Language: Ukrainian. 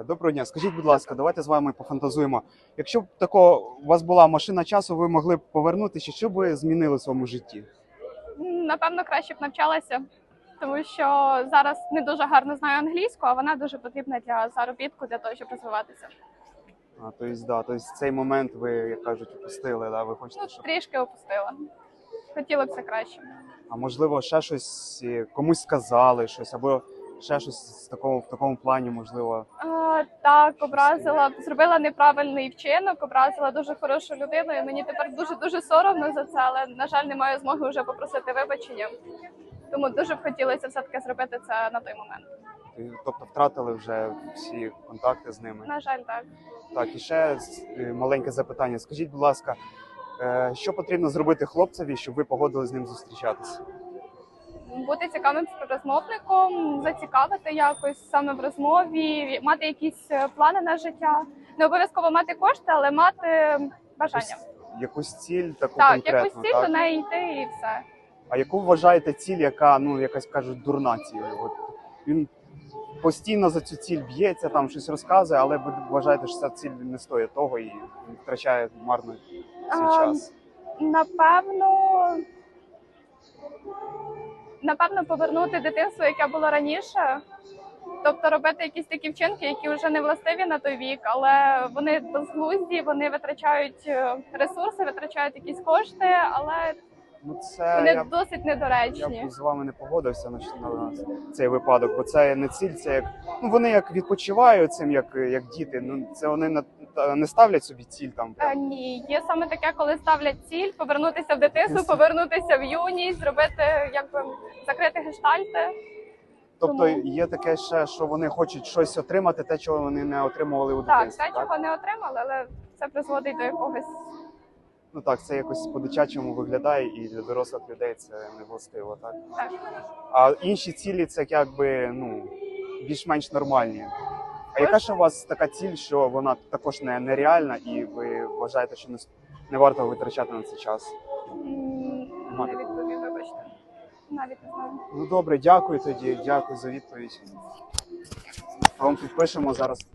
Е, Доброго дня. Скажіть, будь ласка, давайте з вами пофантазуємо. Якщо б тако у вас була машина часу, ви могли б повернутися, що б ви змінили в своєму житті? Напевно, краще б навчалася, тому що зараз не дуже гарно знаю англійську, а вона дуже потрібна для заробітку, для того, щоб розвиватися. А, тобто, да, тобто цей момент ви, як кажуть, упустили, да? ви Ну, хочете, щоб... трішки опустила. Хотіла б це краще. А можливо, ще щось е, комусь сказали, щось, або ще щось в такому, в такому плані, можливо. А, так, образила, зробила неправильний вчинок, образила дуже хорошу людину, і мені тепер дуже дуже соромно за це, але на жаль, не маю змоги вже попросити вибачення. Тому дуже б хотілося все таки зробити це на той момент. Тобто втратили вже всі контакти з ними. На жаль, так. Так, і ще е, маленьке запитання. Скажіть, будь ласка, е, що потрібно зробити хлопцеві, щоб ви погодили з ним зустрічатися? Бути цікавим співрозмовником, зацікавити якось саме в розмові, мати якісь е, плани на життя. Не обов'язково мати кошти, але мати бажання. Якусь, якусь ціль таку Так, конкретну, якусь ціль так? до неї йти і все. А яку вважаєте ціль, яка ну якась кажуть дурна ціль? От він постійно за цю ціль б'ється, там щось розказує, але ви вважаєте, що ця ціль не стоїть того і втрачає марно свій А, час. Напевно, напевно, повернути дитинство, яке було раніше. Тобто робити якісь такі вчинки, які вже не властиві на той вік, але вони безглузді, вони витрачають е, ресурси, витрачають якісь кошти, але Ну це вони я, досить я недоречні. б з вами не погодився на, на цей випадок, бо це не ціль, це як ну вони як відпочивають цим, як, як діти. Ну це вони на не ставлять собі ціль там. Е, Прям. Ні, є саме таке, коли ставлять ціль повернутися в дитинство, Дитинство. повернутися в юність, зробити якби закрити гештальти. Тобто тому- є таке ще, що вони хочуть щось отримати, те, чого вони не отримували у Так, дитинстві. те, чого не отримали, але це призводить до якогось Ну так, це якось по-дитячому виглядає, і для дорослих людей це не властиво, так? так. А інші цілі це якби ну більш-менш нормальні. А яка ж у вас така ціль, що вона також не нереальна, і ви вважаєте, що не, не варто витрачати на це час? Нема Не такого. відповім, вибачте. Навіть не знаю. Ну добре, дякую тоді, дякую за відповідь. Вам підпишемо зараз.